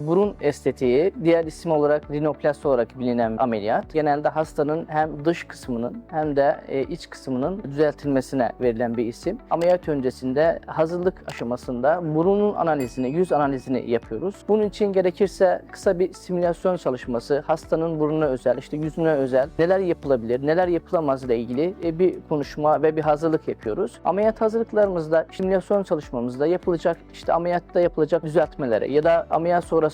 Burun estetiği, diğer isim olarak rinoplasti olarak bilinen ameliyat. Genelde hastanın hem dış kısmının hem de e, iç kısmının düzeltilmesine verilen bir isim. Ameliyat öncesinde hazırlık aşamasında burunun analizini, yüz analizini yapıyoruz. Bunun için gerekirse kısa bir simülasyon çalışması, hastanın burnuna özel, işte yüzüne özel neler yapılabilir, neler yapılamaz ile ilgili e, bir konuşma ve bir hazırlık yapıyoruz. Ameliyat hazırlıklarımızda, simülasyon çalışmamızda yapılacak, işte ameliyatta yapılacak düzeltmelere ya da ameliyat sonrası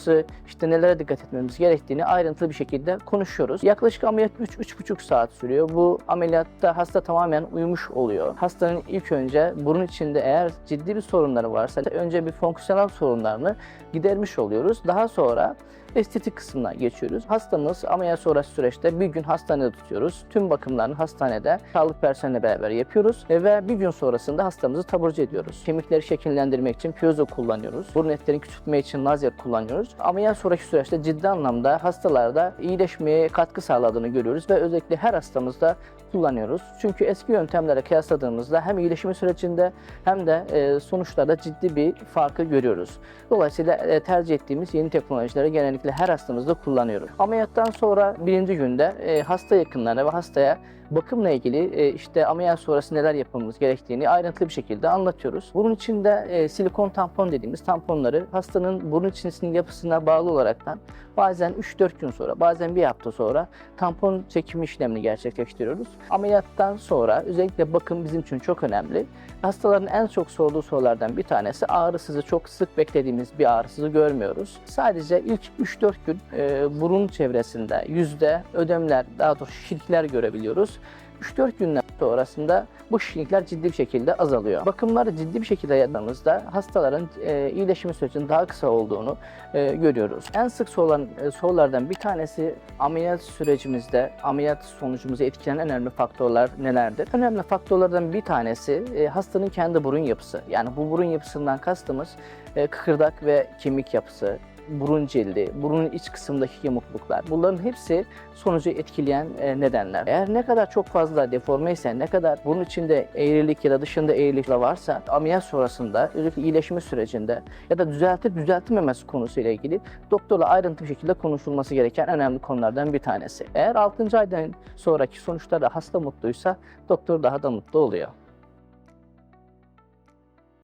işte nelere dikkat etmemiz gerektiğini ayrıntılı bir şekilde konuşuyoruz. Yaklaşık ameliyat 3-3,5 saat sürüyor. Bu ameliyatta hasta tamamen uyumuş oluyor. Hastanın ilk önce burun içinde eğer ciddi bir sorunları varsa önce bir fonksiyonel sorunlarını gidermiş oluyoruz. Daha sonra estetik kısmına geçiyoruz. Hastamız ameliyat sonrası süreçte bir gün hastanede tutuyoruz. Tüm bakımlarını hastanede sağlık personeliyle beraber yapıyoruz ve bir gün sonrasında hastamızı taburcu ediyoruz. Kemikleri şekillendirmek için piezo kullanıyoruz. Burun etlerini küçültme için lazer kullanıyoruz. Ameliyat sonraki süreçte ciddi anlamda hastalarda iyileşmeye katkı sağladığını görüyoruz ve özellikle her hastamızda kullanıyoruz. Çünkü eski yöntemlere kıyasladığımızda hem iyileşme sürecinde hem de e, sonuçlarda ciddi bir farkı görüyoruz. Dolayısıyla e, tercih ettiğimiz yeni teknolojileri genellikle her hastamızda kullanıyoruz. Ameliyattan sonra birinci günde e, hasta yakınlarına ve hastaya bakımla ilgili işte ameliyat sonrası neler yapmamız gerektiğini ayrıntılı bir şekilde anlatıyoruz. Bunun içinde e, silikon tampon dediğimiz tamponları hastanın burun içerisinin yapısına bağlı olaraktan bazen 3-4 gün sonra bazen bir hafta sonra tampon çekimi işlemini gerçekleştiriyoruz. Ameliyattan sonra özellikle bakım bizim için çok önemli. Hastaların en çok sorduğu sorulardan bir tanesi ağrısızı çok sık beklediğimiz bir ağrısızı görmüyoruz. Sadece ilk 3-4 gün e, burun çevresinde yüzde ödemler daha doğrusu şişlikler görebiliyoruz. 3-4 günden sonrasında bu şişlikler ciddi bir şekilde azalıyor. Bakımları ciddi bir şekilde yaptığımızda hastaların e, iyileşme sürecinin daha kısa olduğunu e, görüyoruz. En sık sorulan e, sorulardan bir tanesi ameliyat sürecimizde ameliyat sonucumuzu etkileyen en önemli faktörler nelerdir? Önemli faktörlerden bir tanesi e, hastanın kendi burun yapısı. Yani bu burun yapısından kastımız e, kıkırdak ve kemik yapısı, burun cildi, burunun iç kısımdaki yamukluklar. Bunların hepsi sonucu etkileyen e, nedenler. Eğer ne kadar çok fazla deforme ise, ne kadar burun içinde eğrilik ya da dışında eğrilik varsa ameliyat sonrasında özellikle iyileşme sürecinde ya da düzeltip düzeltilmemesi konusuyla ilgili doktorla ayrıntılı şekilde konuşulması gereken önemli konulardan bir tanesi. Eğer 6. aydan sonraki sonuçlarda hasta mutluysa doktor daha da mutlu oluyor.